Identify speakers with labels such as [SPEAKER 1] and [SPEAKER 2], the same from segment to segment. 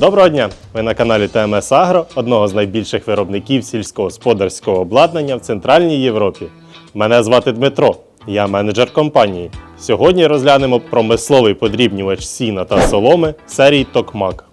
[SPEAKER 1] Доброго дня! Ви на каналі ТМС Агро, одного з найбільших виробників сільськогосподарського обладнання в Центральній Європі. Мене звати Дмитро, я менеджер компанії. Сьогодні розглянемо промисловий подрібнювач сіна та соломи серії Токмак.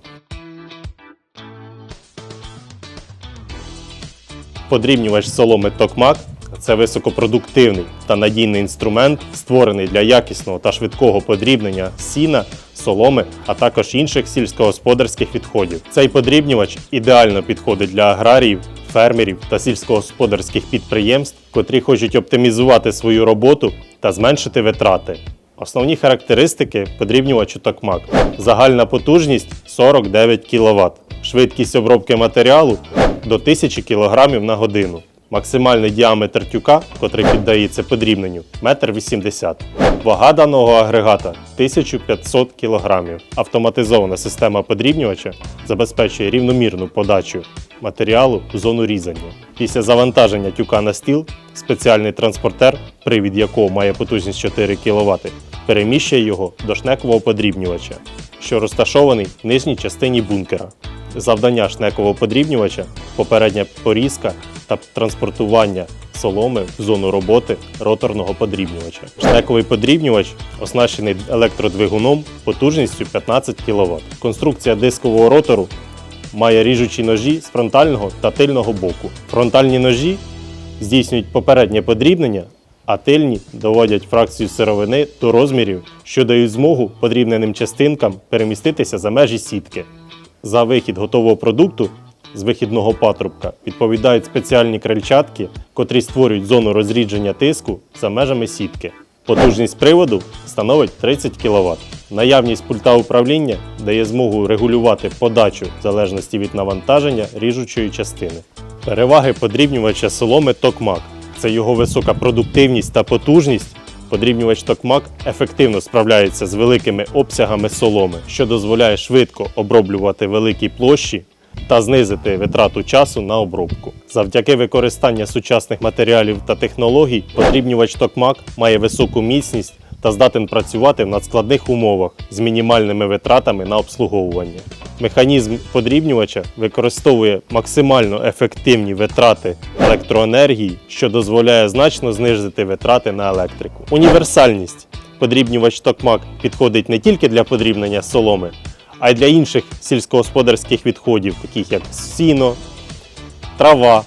[SPEAKER 1] Подрібнювач соломи Токмак це високопродуктивний та надійний інструмент, створений для якісного та швидкого подрібнення сіна, соломи, а також інших сільськогосподарських відходів. Цей подрібнювач ідеально підходить для аграріїв, фермерів та сільськогосподарських підприємств, котрі хочуть оптимізувати свою роботу та зменшити витрати. Основні характеристики подрібнювачу Токмак. Загальна потужність 49 кВт, швидкість обробки матеріалу до 1000 кг на годину. Максимальний діаметр тюка, котрий піддається подрібненню, 1,80 м. Вага даного агрегата 1500 кг. Автоматизована система подрібнювача забезпечує рівномірну подачу матеріалу в зону різання. Після завантаження тюка на стіл спеціальний транспортер, привід якого має потужність 4 кВт, переміщує його до шнекового подрібнювача, що розташований в нижній частині бункера. Завдання шнекового подрібнювача попередня порізка та транспортування соломи в зону роботи роторного подрібнювача. Шнековий подрібнювач оснащений електродвигуном потужністю 15 кВт. Конструкція дискового ротору має ріжучі ножі з фронтального та тильного боку. Фронтальні ножі здійснюють попереднє подрібнення, а тильні доводять фракцію сировини до розмірів, що дають змогу подрібненим частинкам переміститися за межі сітки. За вихід готового продукту з вихідного патрубка відповідають спеціальні крильчатки, котрі створюють зону розрідження тиску за межами сітки. Потужність приводу становить 30 кВт. Наявність пульта управління дає змогу регулювати подачу в залежності від навантаження ріжучої частини. Переваги подрібнювача соломи Токмак це його висока продуктивність та потужність. Подрібнювач Токмак ефективно справляється з великими обсягами соломи, що дозволяє швидко оброблювати великі площі та знизити витрату часу на обробку. Завдяки використанню сучасних матеріалів та технологій, подрібнювач Токмак має високу міцність та здатен працювати в надскладних умовах з мінімальними витратами на обслуговування. Механізм подрібнювача використовує максимально ефективні витрати електроенергії, що дозволяє значно знизити витрати на електрику. Універсальність подрібнювач Токмак підходить не тільки для подрібнення соломи, а й для інших сільськогосподарських відходів, таких як сіно, трава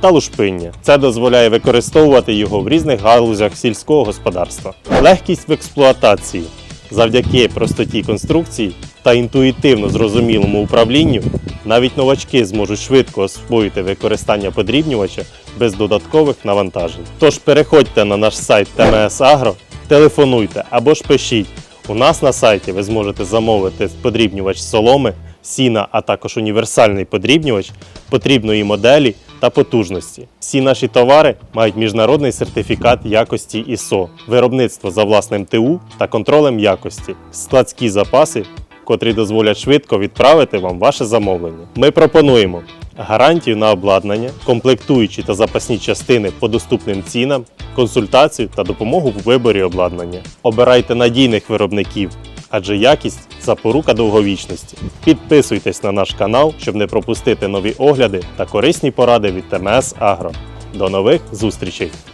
[SPEAKER 1] та лушпиння. Це дозволяє використовувати його в різних галузях сільського господарства. Легкість в експлуатації завдяки простоті конструкції та інтуїтивно зрозумілому управлінню. Навіть новачки зможуть швидко освоїти використання подрібнювача без додаткових навантажень. Тож переходьте на наш сайт TMS Agro, телефонуйте або ж пишіть. У нас на сайті ви зможете замовити подрібнювач соломи, сіна, а також універсальний подрібнювач потрібної моделі та потужності. Всі наші товари мають міжнародний сертифікат якості ISO, виробництво за власним ТУ та контролем якості, складські запаси, котрі дозволять швидко відправити вам ваше замовлення. Ми пропонуємо гарантію на обладнання, комплектуючі та запасні частини по доступним цінам, консультацію та допомогу в виборі обладнання. Обирайте надійних виробників, адже якість запорука довговічності. Підписуйтесь на наш канал, щоб не пропустити нові огляди та корисні поради від ТМС Агро. До нових зустрічей!